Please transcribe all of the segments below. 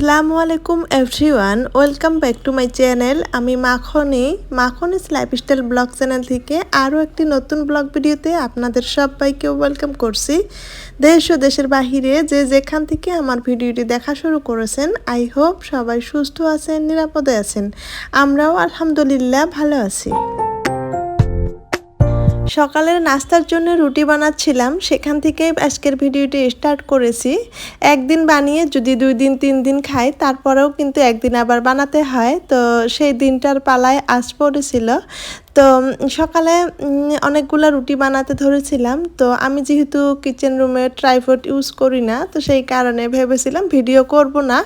আসসালামু আলাইকুম everyone, welcome back to my channel. আমি Makhni, Makhni's lifestyle blog channel থেকে আরও একটি নতুন ব্লগ ভিডিওতে আপনাদের সবাইকে ওয়েলকাম করছি। দেশ ও দেশের বাহিরে যে যেখান থেকে আমার ভিডিওটি দেখা শুরু করেছেন, আই হোপ সবাই সুস্থ আছেন, নিরাপদে আছেন। আমরাও আলহামদুলিল্লাহ ভালো আছি। সকালের নাস্তার জন্য রুটি বানাচ্ছিলাম, সেখান থেকে আজকের ভিডিওটি স্টার্ট করেছি। একদিন বানিয়ে যদি দুই দিন, তিন দিন খাই, তারপরেও কিন্তু একদিন আবার বানাতে হয়। তো সেই দিনটার পালায় আজ পড়েছিল। তো সকালে অনেকগুলো রুটি বানাতে ধরেছিলাম। তো আমি যেহেতু কিচেন রুমে ট্রাইফুড ইউজ করি না, তো সেই কারণে ভেবেছিলাম ভিডিও করব না।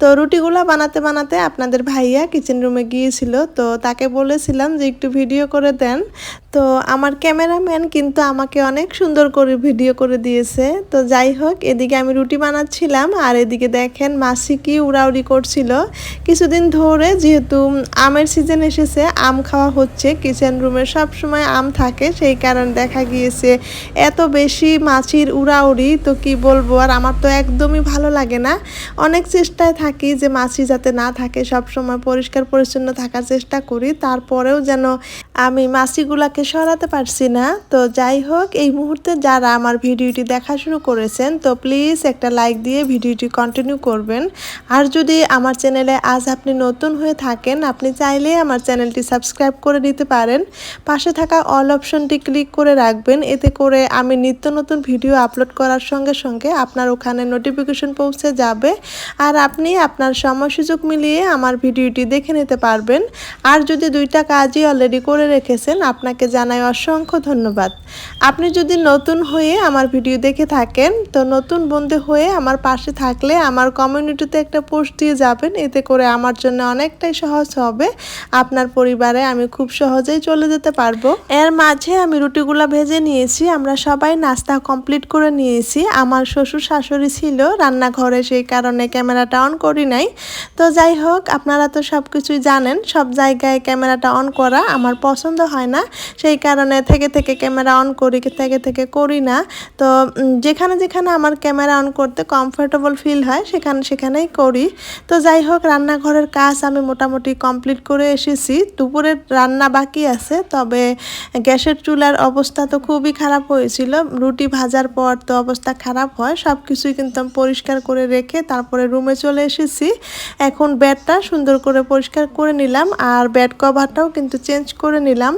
তো রুটিগুলো বানাতে বানাতে আপনাদের ভাইয়া কিচেন রুমে গিয়েছিল, তো তাকে বলেছিলাম যে একটু ভিডিও করে দেন। তো আমার ক্যামেরাম্যান কিন্তু আমাকে অনেক সুন্দর করে ভিডিও করে দিয়েছে। তো যাই হোক, এদিকে আমি রুটি বানাচ্ছিলাম, আর এদিকে দেখেন মাসি কি উড়াউড়ি করছিল। কিছুদিন ধরে যেহেতু আমের সিজন এসেছে, আম খাওয়া হচ্ছে কিচেন রুমে সব সময় আম থাকে, সেই কারণে দেখা গিয়েছে এত বেশি মাছির উড়াউড়ি, তো কি বলব আর আমার তো একদমই ভালো লাগে না। অনেক চেষ্টায় থাকি যে মাছি যাতে না থাকে সব সময় পরিষ্কার পরিচ্ছন্ন থাকার চেষ্টা করি, তারপরেও যেন আমি মাছিগুলাকে সরাতে পারছি না। তো যাই হোক, এই মুহূর্তে যারা আমার ভিডিওটি দেখা শুরু করেছেন, তো প্লিজ একটা লাইক দিয়ে ভিডিওটি কন্টিনিউ করবেন। আর যদি আমার চ্যানেলে আজ আপনি নতুন হয়ে থাকেন, আপনি চাইলে আমার চ্যানেলটি সাবস্ক্রাইব করে নিতে পারেন। পারেন। পাশে থাকা অল অপশনটি ক্লিক করে রাখবেন। এতে করে আমি নিত্য নতুন ভিডিও আপলোড করার সঙ্গে সঙ্গে আপনার ওখানে নোটিফিকেশন পৌঁছে যাবে। আর আপনি আপনার সময় সুযোগ মিলিয়ে আমার ভিডিওটি দেখে নিতে পারবেন। আর যদি দুইটা কাজই অলরেডি করে রেখেছেন, আপনাকে জানাই অসংখ্য ধন্যবাদ। আপনি যদি নতুন হয়ে আমার ভিডিও দেখে থাকেন, তো নতুন বন্ধু হয়ে আমার পাশে থাকলে আমার কমিউনিটিতে একটা পোস্ট দিয়ে যাবেন। এতে করে আমার জন্য অনেকটাই সহজ হবে। আপনার পরিবারে আমি খুব সহজ সহজেই চলে যেতে পারব। এর মাঝে আমি রুটিগুলো ভেজে নিয়েছি, আমরা সবাই নাস্তা কমপ্লিট করে নিয়েছি। আমার শ্বশুর শাশুড়ি ছিল রান্নাঘরে, সেই কারণে ক্যামেরাটা অন করি নাই। তো যাই হোক, আপনারা তো সব কিছুই জানেন, সব জায়গায় ক্যামেরাটা অন করা আমার পছন্দ হয় না। সেই কারণে থেকে থেকে ক্যামেরা অন করি, থেকে থেকে করি না। তো যেখানে যেখানে আমার ক্যামেরা অন করতে কমফোর্টেবল ফিল হয়, সেখানে সেখানেই করি। তো যাই হোক, রান্নাঘরের কাজ আমি মোটামুটি কমপ্লিট করে এসেছি। দুপুরের রান্না বাকি বাকি আছে, তবে গ্যাসের চুলার অবস্থা তো খুবই খারাপ হয়েছিল। রুটি ভাজার পর তো অবস্থা খারাপ হয় সব কিছুই কিন্তু আমি পরিষ্কার করে রেখে তারপরে রুমে চলে এসেছি। এখন ব্যাডটা সুন্দর করে পরিষ্কার করে নিলাম আর ব্যাড কভারটাও কিন্তু চেঞ্জ করে নিলাম।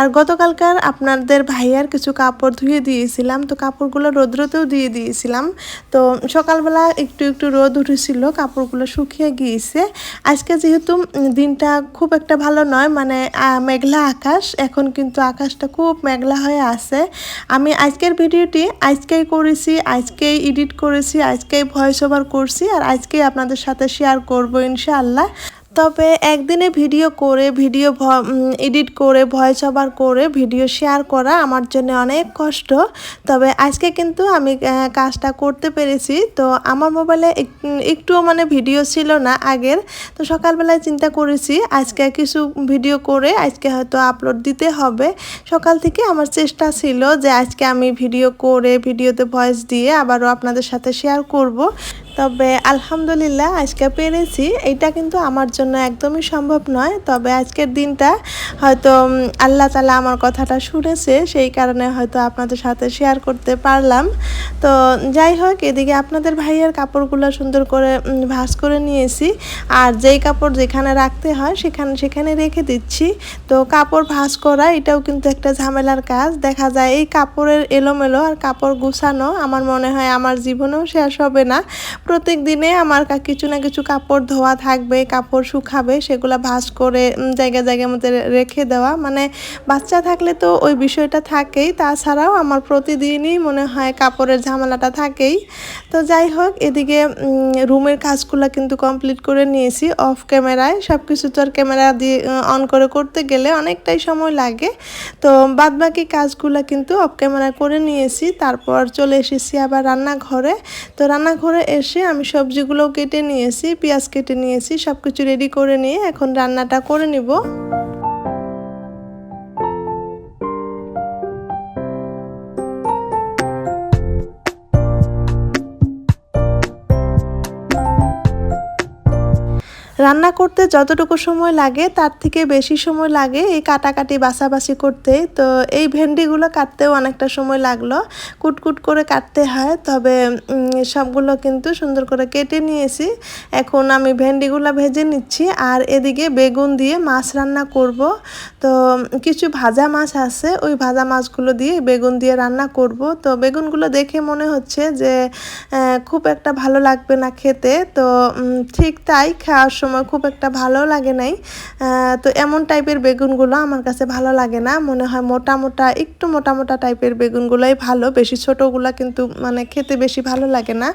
আর গতকালকার আপনাদের ভাইয়ার কিছু কাপড় ধুয়ে দিয়েছিলাম, তো কাপড়গুলো রোদ্রতেও দিয়ে দিয়েছিলাম। তো সকালবেলা একটু একটু রোদ উঠেছিল, কাপড়গুলো শুকিয়ে গিয়েছে। আজকে যেহেতু দিনটা খুব একটা ভালো নয় মানে মেঘলা আকাশ, এখন কিন্তু আকাশটা খুব মেঘলা হয়ে আছে। আমি আজকের ভিডিওটি আজকেই করেছি, আজকেই এডিট করেছি, আজকেই ভয়েস ওভার করছি, আর আজকেই আপনাদের সাথে শেয়ার করব ইনশাআল্লাহ। তবে একদিনে ভিডিও করে, ভিডিও এডিট করে ভয়েস ওভার করে, ভিডিও শেয়ার করা আমার জন্য অনেক কষ্ট। তবে আজকে কিন্তু আমি কাজটা করতে পেরেছি। তো আমার মোবাইলে একটুও মানে ভিডিও ছিল না আগের। তো সকালবেলায় চিন্তা করেছি, আজকে কিছু ভিডিও করে আজকে হয়তো আপলোড দিতে হবে। সকাল থেকে আমার চেষ্টা ছিল যে আজকে আমি ভিডিও করে, ভিডিওতে ভয়েস দিয়ে আবারও আপনাদের সাথে শেয়ার করব। তবে আলহামদুলিল্লাহ আজকে পেরেছি। এটা কিন্তু আমার জন্য একদমই সম্ভব নয়। তবে আজকের দিনটা হয়তো আল্লাহ তালা আমার কথাটা শুনেছে, সেই কারণে হয়তো আপনাদের সাথে শেয়ার করতে পারলাম। তো যাই হোক, এদিকে আপনাদের ভাইয়ের কাপড়গুলো সুন্দর করে ভাস করে নিয়েছি। আর যেই কাপড় যেখানে রাখতে হয়, সেখানে সেখানে রেখে দিচ্ছি। তো কাপড় ভাস করা, এটাও কিন্তু একটা ঝামেলার কাজ। দেখা যায় এই কাপড়ের এলোমেলো আর কাপড় গুছানো আমার মনে হয় আমার জীবনেও শেষ হবে না। প্রত্যেক দিনে আমার কিছু না কিছু কাপড় ধোয়া থাকবে, কাপড় শুকাবে, সেগুলো ভাস করে জায়গা জায়গার মধ্যে রেখে দেওয়া। মানে বাচ্চা থাকলে তো ওই বিষয়টা থাকেই। তাছাড়াও আমার প্রতিদিনই মনে হয় কাপড়ের ঝামেলাটা থাকেই। তো যাই হোক, এদিকে রুমের কাজগুলো কিন্তু কমপ্লিট করে নিয়েছি। অফ ক্যামেরায় সব কিছু তো আর ক্যামেরা দিয়ে অন করে করতে গেলে অনেকটাই সময় লাগে। তো বাদবাকি কাজগুলো কিন্তু অফ ক্যামেরা করে নিয়েছি। তারপর চলে এসেছি আবার রান্নাঘরে। তো রান্নাঘরে এসে আমি সবজিগুলো কেটে নিয়েছি, পেঁয়াজ কেটে নিয়েছি সব কিছু রেডি করে নিয়ে এখন রান্নাটা করে নিব। রান্না করতে যতটুকু সময় লাগে, তার থেকে বেশি সময় লাগে এই কাটাকাটি বাছাবাছি করতে। তো এই ভেন্ডিগুলো কাটতেও অনেকটা সময় লাগল। কুটকুট করে কাটতে হয়, তবে সবগুলো কিন্তু সুন্দর করে কেটে নিয়েছি। এখন আমি ভেন্ডিগুলো ভেজে নিচ্ছি আর এদিকে বেগুন দিয়ে মাছ রান্না করব। তো, কিছু ভাজা মাছ আছে, ওই ভাজা মাছগুলো দিয়ে বেগুন দিয়ে রান্না করব। তো বেগুনগুলো দেখে মনে হচ্ছে যে খুব একটা ভালো লাগবে না খেতে। তো ঠিক তাই খাওয়ার খুব একটা ভালো লাগে নাই। তো এমন টাইপের বেগুনগুলো আমার কাছে ভালো লাগে না। মনে হয় মোটা মোটা, একটু মোটা মোটা টাইপের বেগুনগুলোই ভালো। বেশি ছোটোগুলা কিন্তু মানে খেতে বেশি ভালো লাগে না।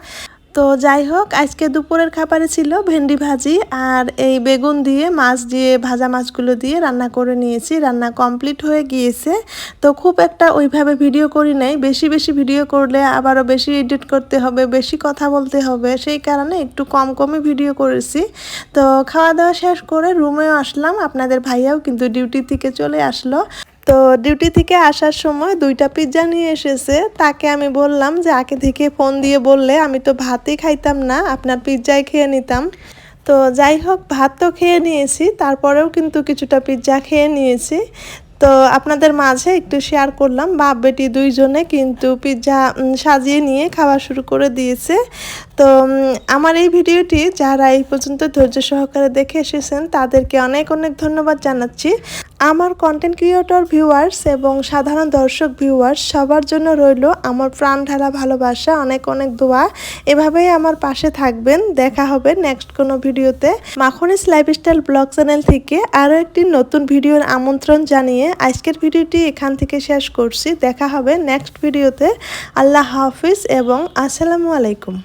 তো যাই হোক, আজকে দুপুরের খাবারে ছিল ভেন্ডি ভাজি আর এই বেগুন দিয়ে মাছ দিয়ে, ভাজা মাছগুলো দিয়ে রান্না করে নিয়েছি। রান্না কমপ্লিট হয়ে গিয়েছে। তো খুব একটা ওইভাবে ভিডিও করি নাই। বেশি বেশি ভিডিও করলে আবারও বেশি এডিট করতে হবে, বেশি কথা বলতে হবে। সেই কারণে একটু কম কমই ভিডিও করেছি। তো খাওয়া দাওয়া শেষ করে রুমেও আসলাম। আপনাদের ভাইয়াও কিন্তু ডিউটি থেকে চলে আসলো। তো ডিউটি থেকে আসার সময় দুইটা পিৎজা নিয়ে এসেছে। তাকে আমি বললাম যে, আগে থেকে ফোন দিয়ে বললে আমি তো ভাতই খাইতাম না, আপনার পিৎজাই খেয়ে নিতাম। তো যাই হোক, ভাত তো খেয়ে নিয়েছি, তারপরেও কিন্তু কিছুটা পিৎজা খেয়ে নিয়েছি। তো আপনাদের মাঝে একটু শেয়ার করলাম বাপ বেটি দুইজনে কিন্তু পিৎজা সাজিয়ে নিয়ে খাওয়া শুরু করে দিয়েছে। তো আমার এই ভিডিওটি যারা এই পর্যন্ত ধৈর্য সহকারে দেখে এসেছেন, তাদেরকে অনেক অনেক ধন্যবাদ জানাচ্ছি। আমার কন্টেন্ট ক্রিয়েটর ভিউয়ার্স এবং সাধারণ দর্শক ভিউয়ার্স সবার জন্য রইল আমার প্রাণ ঢালা ভালোবাসা, অনেক অনেক দোয়া। এভাবেই আমার পাশে থাকবেন। দেখা হবে নেক্সট কোনো ভিডিওতে। মাখনিস লাইফস্টাইল ব্লগ চ্যানেল থেকে আরও একটি নতুন ভিডিওর আমন্ত্রণ জানিয়ে আজকের ভিডিওটি এখান থেকে শেষ করছি। দেখা হবে নেক্সট ভিডিওতে। আল্লাহ হাফিজ এবং আসসালামু আলাইকুম।